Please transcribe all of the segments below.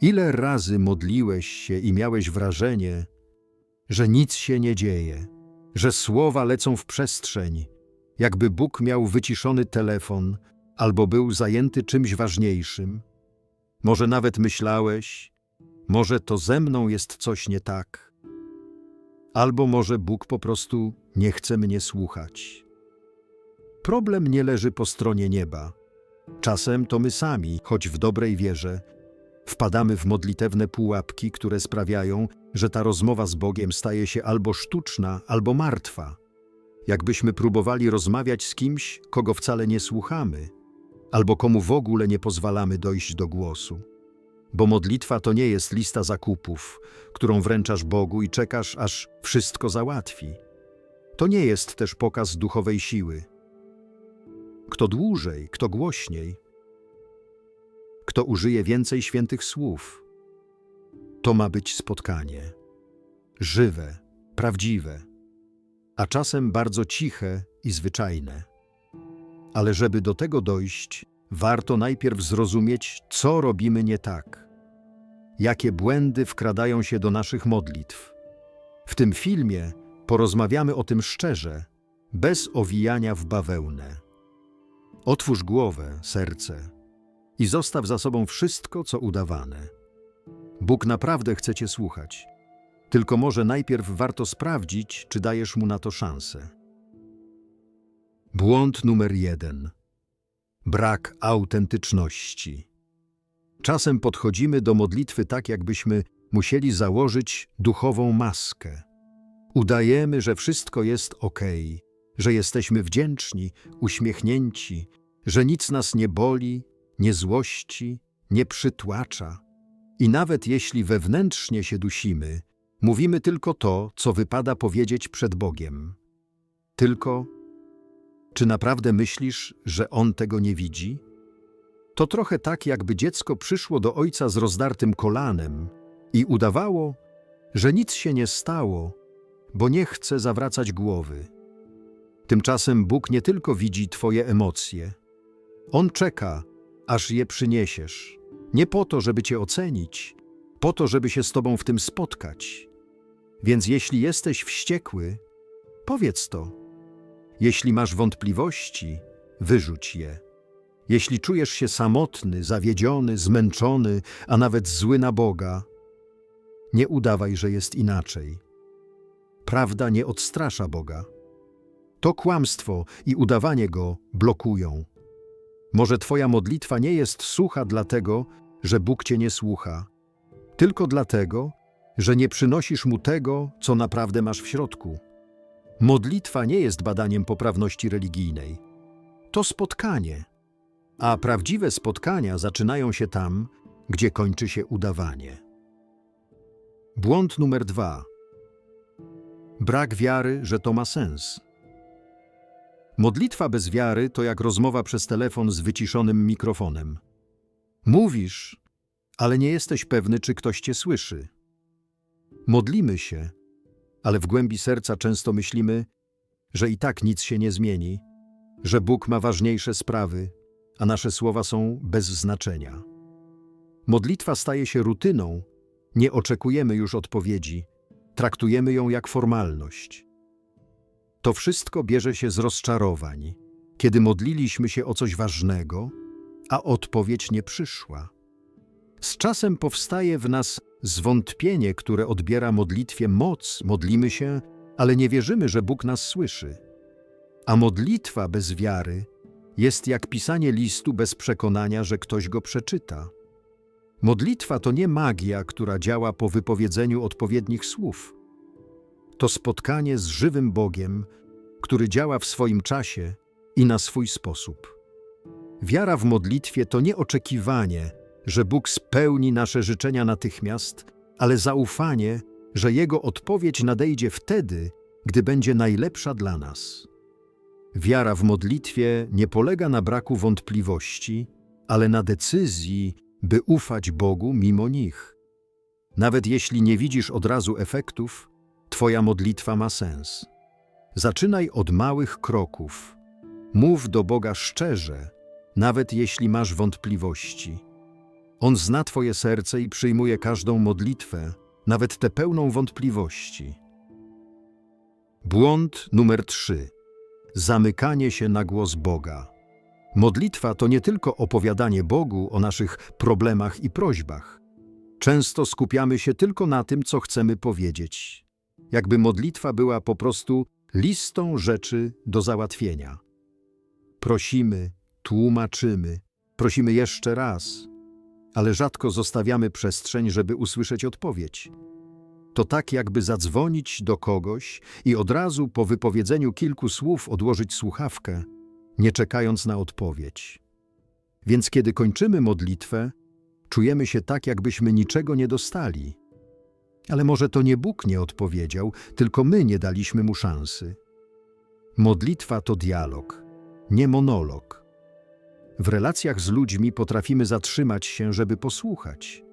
Ile razy modliłeś się i miałeś wrażenie, że nic się nie dzieje, że słowa lecą w przestrzeń, jakby Bóg miał wyciszony telefon albo był zajęty czymś ważniejszym? Może nawet myślałeś, może to ze mną jest coś nie tak, albo może Bóg po prostu nie chce mnie słuchać. Problem nie leży po stronie nieba. Czasem to my sami, choć w dobrej wierze, wpadamy w modlitewne pułapki, które sprawiają, że ta rozmowa z Bogiem staje się albo sztuczna, albo martwa. Jakbyśmy próbowali rozmawiać z kimś, kogo wcale nie słuchamy, albo komu w ogóle nie pozwalamy dojść do głosu. Bo modlitwa to nie jest lista zakupów, którą wręczasz Bogu i czekasz, aż wszystko załatwi. To nie jest też pokaz duchowej siły. Kto dłużej, kto głośniej, kto użyje więcej świętych słów, to ma być spotkanie. Żywe, prawdziwe, a czasem bardzo ciche i zwyczajne. Ale żeby do tego dojść, warto najpierw zrozumieć, co robimy nie tak, jakie błędy wkradają się do naszych modlitw. W tym filmie porozmawiamy o tym szczerze, bez owijania w bawełnę. Otwórz głowę, serce i zostaw za sobą wszystko, co udawane. Bóg naprawdę chce Cię słuchać. Tylko może najpierw warto sprawdzić, czy dajesz mu na to szansę. Błąd numer jeden. Brak autentyczności. Czasem podchodzimy do modlitwy tak, jakbyśmy musieli założyć duchową maskę. Udajemy, że wszystko jest ok, że jesteśmy wdzięczni, uśmiechnięci, że nic nas nie boli, nie złości, nie przytłacza. I nawet jeśli wewnętrznie się dusimy, mówimy tylko to, co wypada powiedzieć przed Bogiem. Tylko, czy naprawdę myślisz, że On tego nie widzi? To trochę tak, jakby dziecko przyszło do ojca z rozdartym kolanem i udawało, że nic się nie stało, bo nie chce zawracać głowy. Tymczasem Bóg nie tylko widzi Twoje emocje, On czeka, aż je przyniesiesz. Nie po to, żeby Cię ocenić, po to, żeby się z Tobą w tym spotkać. Więc jeśli jesteś wściekły, powiedz to. Jeśli masz wątpliwości, wyrzuć je. Jeśli czujesz się samotny, zawiedziony, zmęczony, a nawet zły na Boga, nie udawaj, że jest inaczej. Prawda nie odstrasza Boga. To kłamstwo i udawanie go blokują. Może Twoja modlitwa nie jest sucha dlatego, że Bóg Cię nie słucha, tylko dlatego, że nie przynosisz Mu tego, co naprawdę masz w środku. Modlitwa nie jest badaniem poprawności religijnej. To spotkanie. A prawdziwe spotkania zaczynają się tam, gdzie kończy się udawanie. Błąd numer dwa. Brak wiary, że to ma sens. Modlitwa bez wiary to jak rozmowa przez telefon z wyciszonym mikrofonem. Mówisz, ale nie jesteś pewny, czy ktoś cię słyszy. Modlimy się, ale w głębi serca często myślimy, że i tak nic się nie zmieni, że Bóg ma ważniejsze sprawy, a nasze słowa są bez znaczenia. Modlitwa staje się rutyną, nie oczekujemy już odpowiedzi, traktujemy ją jak formalność. To wszystko bierze się z rozczarowań, kiedy modliliśmy się o coś ważnego, a odpowiedź nie przyszła. Z czasem powstaje w nas zwątpienie, które odbiera modlitwie moc, modlimy się, ale nie wierzymy, że Bóg nas słyszy. A modlitwa bez wiary jest jak pisanie listu bez przekonania, że ktoś go przeczyta. Modlitwa to nie magia, która działa po wypowiedzeniu odpowiednich słów. To spotkanie z żywym Bogiem, który działa w swoim czasie i na swój sposób. Wiara w modlitwie to nie oczekiwanie, że Bóg spełni nasze życzenia natychmiast, ale zaufanie, że Jego odpowiedź nadejdzie wtedy, gdy będzie najlepsza dla nas. Wiara w modlitwie nie polega na braku wątpliwości, ale na decyzji, by ufać Bogu mimo nich. Nawet jeśli nie widzisz od razu efektów, Twoja modlitwa ma sens. Zaczynaj od małych kroków. Mów do Boga szczerze, nawet jeśli masz wątpliwości. On zna Twoje serce i przyjmuje każdą modlitwę, nawet tę pełną wątpliwości. Błąd numer 3. Zamykanie się na głos Boga. Modlitwa to nie tylko opowiadanie Bogu o naszych problemach i prośbach. Często skupiamy się tylko na tym, co chcemy powiedzieć. Jakby modlitwa była po prostu listą rzeczy do załatwienia. Prosimy, tłumaczymy, prosimy jeszcze raz, ale rzadko zostawiamy przestrzeń, żeby usłyszeć odpowiedź. To tak, jakby zadzwonić do kogoś i od razu po wypowiedzeniu kilku słów odłożyć słuchawkę, nie czekając na odpowiedź. Więc kiedy kończymy modlitwę, czujemy się tak, jakbyśmy niczego nie dostali. Ale może to nie Bóg nie odpowiedział, tylko my nie daliśmy mu szansy. Modlitwa to dialog, nie monolog. W relacjach z ludźmi potrafimy zatrzymać się, żeby posłuchać.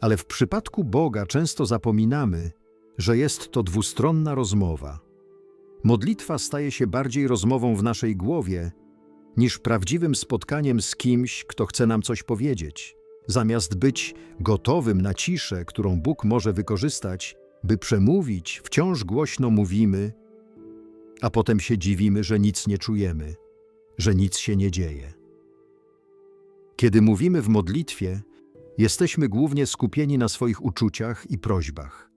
Ale w przypadku Boga często zapominamy, że jest to dwustronna rozmowa. Modlitwa staje się bardziej rozmową w naszej głowie niż prawdziwym spotkaniem z kimś, kto chce nam coś powiedzieć. Zamiast być gotowym na ciszę, którą Bóg może wykorzystać, by przemówić, wciąż głośno mówimy, a potem się dziwimy, że nic nie czujemy, że nic się nie dzieje. Kiedy mówimy w modlitwie, jesteśmy głównie skupieni na swoich uczuciach i prośbach.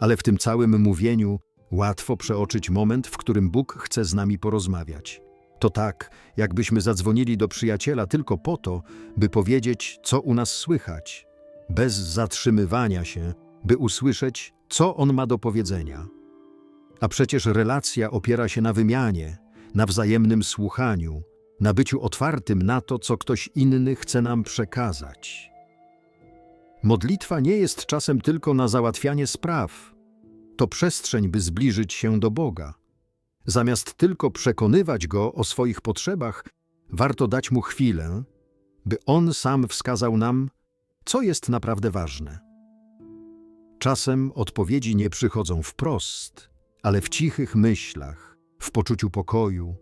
Ale w tym całym mówieniu łatwo przeoczyć moment, w którym Bóg chce z nami porozmawiać. To tak, jakbyśmy zadzwonili do przyjaciela tylko po to, by powiedzieć, co u nas słychać, bez zatrzymywania się, by usłyszeć, co on ma do powiedzenia. A przecież relacja opiera się na wymianie, na wzajemnym słuchaniu, na byciu otwartym na to, co ktoś inny chce nam przekazać. Modlitwa nie jest czasem tylko na załatwianie spraw. To przestrzeń, by zbliżyć się do Boga. Zamiast tylko przekonywać Go o swoich potrzebach, warto dać Mu chwilę, by On sam wskazał nam, co jest naprawdę ważne. Czasem odpowiedzi nie przychodzą wprost, ale w cichych myślach, w poczuciu pokoju,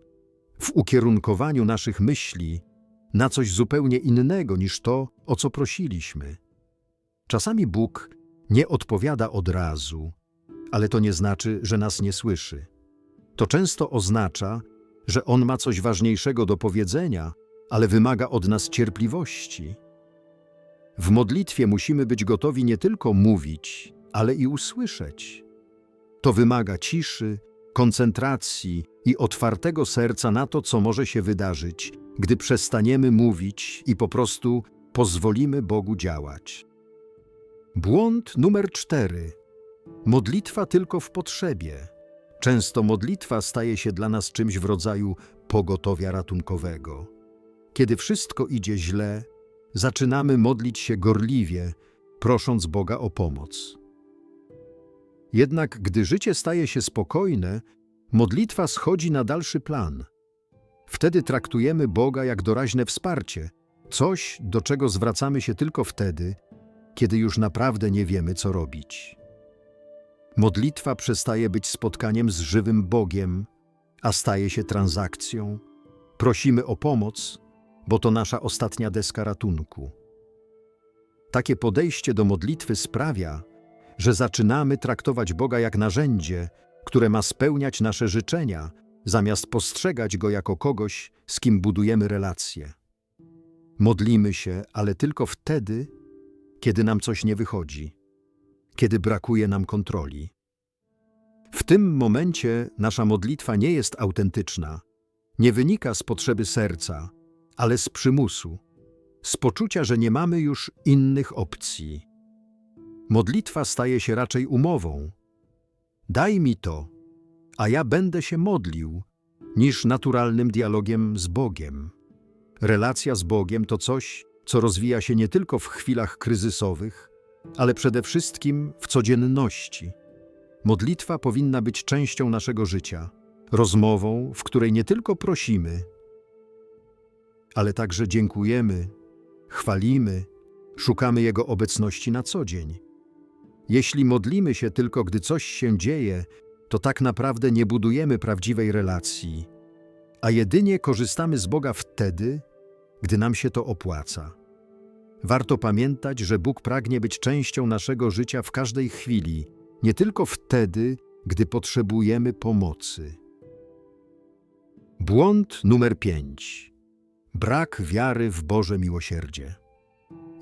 w ukierunkowaniu naszych myśli na coś zupełnie innego niż to, o co prosiliśmy. Czasami Bóg nie odpowiada od razu, ale to nie znaczy, że nas nie słyszy. To często oznacza, że On ma coś ważniejszego do powiedzenia, ale wymaga od nas cierpliwości. W modlitwie musimy być gotowi nie tylko mówić, ale i usłyszeć. To wymaga ciszy, koncentracji i otwartego serca na to, co może się wydarzyć, gdy przestaniemy mówić i po prostu pozwolimy Bogu działać. Błąd numer cztery. Modlitwa tylko w potrzebie. Często modlitwa staje się dla nas czymś w rodzaju pogotowia ratunkowego. Kiedy wszystko idzie źle, zaczynamy modlić się gorliwie, prosząc Boga o pomoc. Jednak gdy życie staje się spokojne, modlitwa schodzi na dalszy plan. Wtedy traktujemy Boga jak doraźne wsparcie, coś, do czego zwracamy się tylko wtedy, kiedy już naprawdę nie wiemy, co robić. Modlitwa przestaje być spotkaniem z żywym Bogiem, a staje się transakcją. Prosimy o pomoc, bo to nasza ostatnia deska ratunku. Takie podejście do modlitwy sprawia, że zaczynamy traktować Boga jak narzędzie, które ma spełniać nasze życzenia, zamiast postrzegać Go jako kogoś, z kim budujemy relacje. Modlimy się, ale tylko wtedy, kiedy nam coś nie wychodzi, kiedy brakuje nam kontroli. W tym momencie nasza modlitwa nie jest autentyczna, nie wynika z potrzeby serca, ale z przymusu, z poczucia, że nie mamy już innych opcji. Modlitwa staje się raczej umową. Daj mi to, a ja będę się modlił, niż naturalnym dialogiem z Bogiem. Relacja z Bogiem to coś, co rozwija się nie tylko w chwilach kryzysowych, ale przede wszystkim w codzienności. Modlitwa powinna być częścią naszego życia, rozmową, w której nie tylko prosimy, ale także dziękujemy, chwalimy, szukamy Jego obecności na co dzień. Jeśli modlimy się tylko, gdy coś się dzieje, to tak naprawdę nie budujemy prawdziwej relacji, a jedynie korzystamy z Boga wtedy, gdy nam się to opłaca. Warto pamiętać, że Bóg pragnie być częścią naszego życia w każdej chwili, nie tylko wtedy, gdy potrzebujemy pomocy. Błąd numer 5. Brak wiary w Boże miłosierdzie.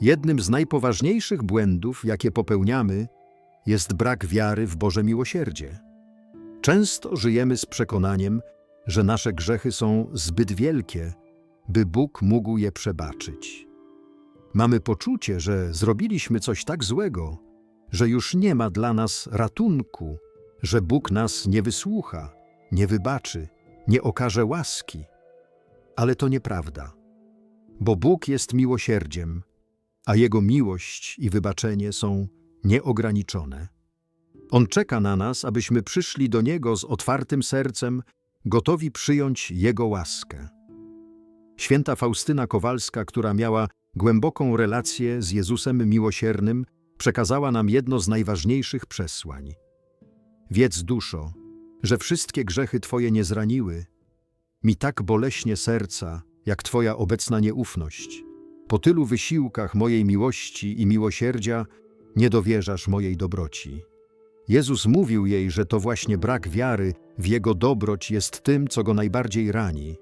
Jednym z najpoważniejszych błędów, jakie popełniamy, jest brak wiary w Boże miłosierdzie. Często żyjemy z przekonaniem, że nasze grzechy są zbyt wielkie, by Bóg mógł je przebaczyć. Mamy poczucie, że zrobiliśmy coś tak złego, że już nie ma dla nas ratunku, że Bóg nas nie wysłucha, nie wybaczy, nie okaże łaski. Ale to nieprawda, bo Bóg jest miłosierdziem, a Jego miłość i wybaczenie są nieograniczone. On czeka na nas, abyśmy przyszli do Niego z otwartym sercem, gotowi przyjąć Jego łaskę. Święta Faustyna Kowalska, która miała głęboką relację z Jezusem Miłosiernym, przekazała nam jedno z najważniejszych przesłań. Wiedz, duszo, że wszystkie grzechy Twoje nie zraniły, mi tak boleśnie serca, jak Twoja obecna nieufność. Po tylu wysiłkach mojej miłości i miłosierdzia nie dowierzasz mojej dobroci. Jezus mówił jej, że to właśnie brak wiary w Jego dobroć jest tym, co Go najbardziej rani.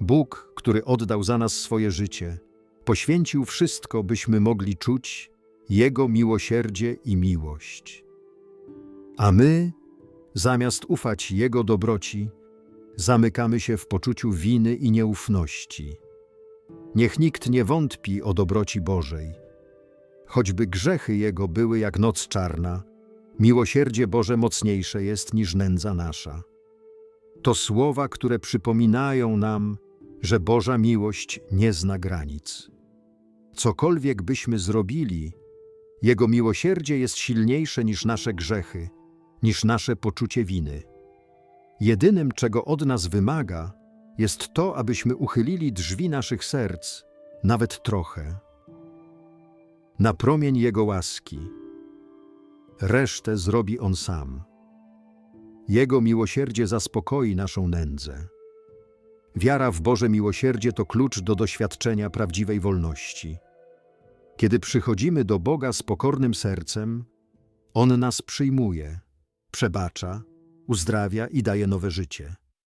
Bóg, który oddał za nas swoje życie, poświęcił wszystko, byśmy mogli czuć Jego miłosierdzie i miłość. A my, zamiast ufać Jego dobroci, zamykamy się w poczuciu winy i nieufności. Niech nikt nie wątpi o dobroci Bożej. Choćby grzechy Jego były jak noc czarna, miłosierdzie Boże mocniejsze jest niż nędza nasza. To słowa, które przypominają nam, że Boża miłość nie zna granic. Cokolwiek byśmy zrobili, Jego miłosierdzie jest silniejsze niż nasze grzechy, niż nasze poczucie winy. Jedynym, czego od nas wymaga, jest to, abyśmy uchylili drzwi naszych serc, nawet trochę, na promień Jego łaski. Resztę zrobi On sam. Jego miłosierdzie zaspokoi naszą nędzę. Wiara w Boże miłosierdzie to klucz do doświadczenia prawdziwej wolności. Kiedy przychodzimy do Boga z pokornym sercem, On nas przyjmuje, przebacza, uzdrawia i daje nowe życie.